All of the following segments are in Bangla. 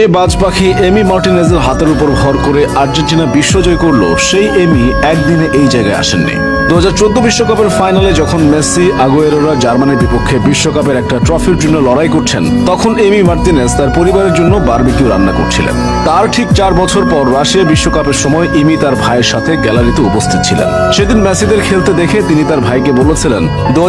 এ বাজ পাখি এমি মার্টিনেজের হাতের উপর ভর করে আর্জেন্টিনা বিশ্বজয় করল, সেই এমি একদিনে এই জায়গায় আসেননি। দু বিশ্বকাপের ফাইনালে যখন মেসি, আগুয়েরোরা জার্মানির বিপক্ষে বিশ্বকাপের একটা ট্রফির জন্য লড়াই করছেন, তখন এমি মার্টিনেজ তার পরিবারের জন্য বারবিকিউ রান্না করছিলেন। তার ঠিক চার বছর পর রাশিয়া বিশ্বকাপের সময় ইমি তার ভাইয়ের সাথে গ্যালারিতে উপস্থিত ছিলেন। সেদিন মেসিদের খেলতে দেখে তিনি তার ভাইকে বলেছিলেন দু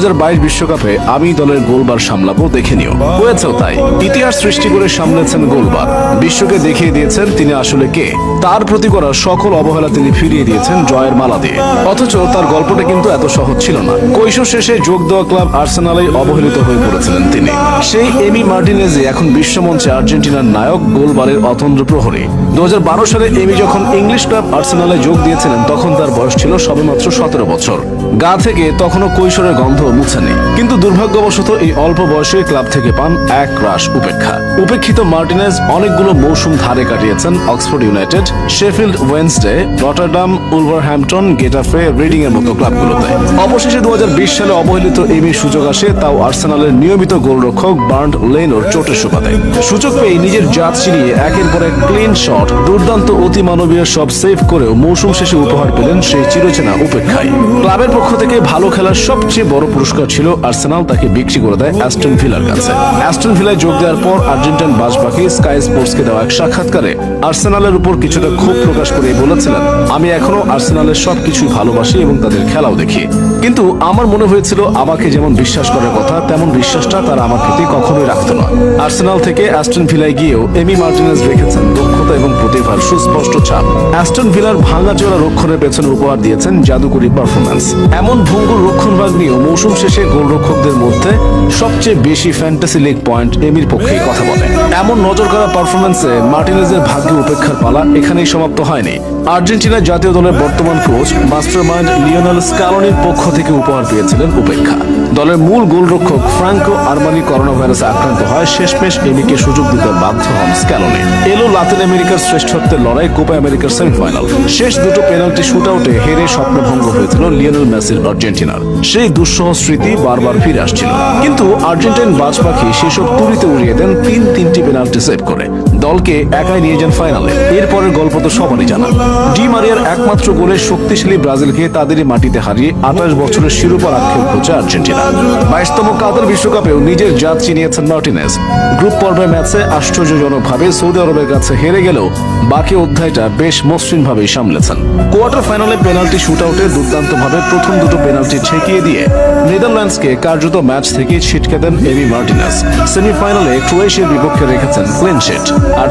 বিশ্বকাপে আমি দলের গোলবার সামলাবো, দেখে নিও। হয়েছেও তাই। ইতিহাস সৃষ্টি করে সামলেছেন গোলবার। বিশ্বকে দেখিয়ে দিয়েছেন তিনি আসলে কে। তার প্রতি করা সকল অবহেলা তিনি ফিরিয়ে দিয়েছেন জয়ের মালা দিয়ে। অথচ তার গল্পটা কিন্তু এত সহজ ছিল না। কৈশোর শেষে যোগ দেওয়া ক্লাব আর্সেনালে অবহেলিত হয়ে পড়েছিলেন তিনি। সেই এমি মার্টিনেজে এখন বিশ্বমঞ্চে আর্জেন্টিনার নায়ক গোলবারের অতন্দ্র প্রহরী। দু হাজার বারো সালে এমি যখন ইংলিশ ক্লাব আর্সেনালে যোগ দিয়েছিলেন, তখন তার বয়স ছিল সবেমাত্র সতেরো বছর। গা থেকে তখনও কৈশোরের গন্ধ মুছেনি। কিন্তু দুর্ভাগ্যবশত এই অল্প বয়সে ক্লাব থেকে পান এক রাশ উপেক্ষা। উপেক্ষিত মার্টিনেজ অনেকগুলো মৌসুম ধারে কাটিয়েছেন Oxford United, Sheffield Wednesday Rotterdam Wolverhampton Getafe Reading এর মতো ক্লাবগুলোতে। অবশেষে দু হাজার বিশ সালে অবহেলিত এমির সুযোগ আসে, তাও আর্সেনালের নিয়মিত গোলরক্ষক বার্ন্ড লেনোর চোটের সুবাদে। সুযোগ পেয়ে নিজের জাত চিনিয়ে একের পর এক ক্লিন শট দুর্দান্ত অতি মানবীয় সব সেভ করেও মৌসুম শেষে উপহার পেলেন সেই চিরচেনা উপেক্ষায়। ক্লাবের পক্ষ থেকে ভালো খেলার সবচেয়ে বড় পুরস্কার ছিল আর্সেনাল, তাকে বিক্রি করে দেয় অ্যাস্টন ভিলার কাছে। অ্যাস্টন ভিলায় যোগ দেওয়ার পর আর্জেন্টাইন বাসবাকি স্কাই স্পোর্টসকে দেওয়া এক সাক্ষাৎকারে আর্সেনালের উপর কিছুটা ক্ষোভ প্রকাশ করে বলেছিলেন, আমি এখনও আর্সেনালের সবকিছুই ভালোবাসি এবং তাদের খেলাও দেখি। কিন্তু আমার মনে হয়েছিল আমাকে যেমন বিশ্বাস করার কথা, তেমন বিশ্বাসটা তারা আমার প্রতি কখনোই রাখতো না। আর্সেনাল থেকে অ্যাস্টন ভিলায় গিয়েও এমি মার্টিনেজ রেখেছেন দক্ষতা এবং প্রতিভার সুস্পষ্ট ছাপ। অ্যাস্টন ভিলার ভাঙাচোরা রক্ষণের পেছনে উপহার দিয়েছেন জাদুকরী পারফরম্যান্স এমন ভঙ্গুর রক্ষণভাগ নিয়েও মৌসুম শেষে গোলরক্ষকদের মধ্যে সবচেয়ে বেশি ফ্যান্টাসি লিগ পয়েন্ট এমির পক্ষেই কথা বলে। এমন নজর করা পারফরম্যান্সে মার্টিনেজের ভাগ্য উপেক্ষার পালা এখানেই সমাপ্ত হয়নি। আর্জেন্টিনা জাতীয় দলের বর্তমান কোচ মাস্টারমাইন্ড লিওনাল স্কালনির পক্ষ থেকে উপহার পেয়েছিলেন উপেক্ষা। দলের মূল গোলরক্ষক ফ্রাঙ্কো আরমানি করোনা ভাইরাসে আক্রান্ত হয়। শেষমেশ এমিকে সুযোগ দিতে বাধ্য হন স্ক্যালনে এলো লাতিন আমেরিকার শ্রেষ্ঠত্বের লড়াই কোপা আমেরিকার সেমিফাইনাল। শেষ দুটো পেনাল্টি শুট আউটে হেরে স্বপ্নভঙ্গ হয়েছিল লিওনেল মেসির আর্জেন্টিনার। সেই দুঃসহ স্মৃতি বারবার ফিরে আসছিল। কিন্তু আর্জেন্টাইন বাজ পাখি সেসব তুড়িতে উড়িয়ে দেন তিন তিনটি পেনাল্টি সেভ করে। দলকে একাই নিয়ে যান ফাইনালে। এরপরের গল্প তো সবারই জানা। ডি মারিয়ার একমাত্র গোলে শক্তিশালী ব্রাজিলকে তাদেরই মাটিতে হারিয়ে আঠাশ বছরের শিরোপা আক্ষেপ করছে আর্জেন্টিনা। বাইশতম কাতার বিশ্বকাপেও নিজের জাত চিনিয়েছেন মার্টিনেজ। গ্রুপ পর্বের ম্যাচে আশ্চর্যজনকভাবে সৌদি আরবের কাছে হেরে গেলেও বাকি অধ্যায়টা বেশ মসৃণভাবেই সামলেছেন। কোয়ার্টার ফাইনালে পেনাল্টি শুট আউটে দুর্দান্তভাবে প্রথম দুটো পেনাল্টি ঠেকিয়ে দিয়ে নেদারল্যান্ডসকে কার্যত ম্যাচ থেকে ছিটকে দেন এমি মার্টিনেজ। সেমিফাইনালে ক্রোয়েশিয়ার বিপক্ষে রেখেছেন ক্লিন শিট। আর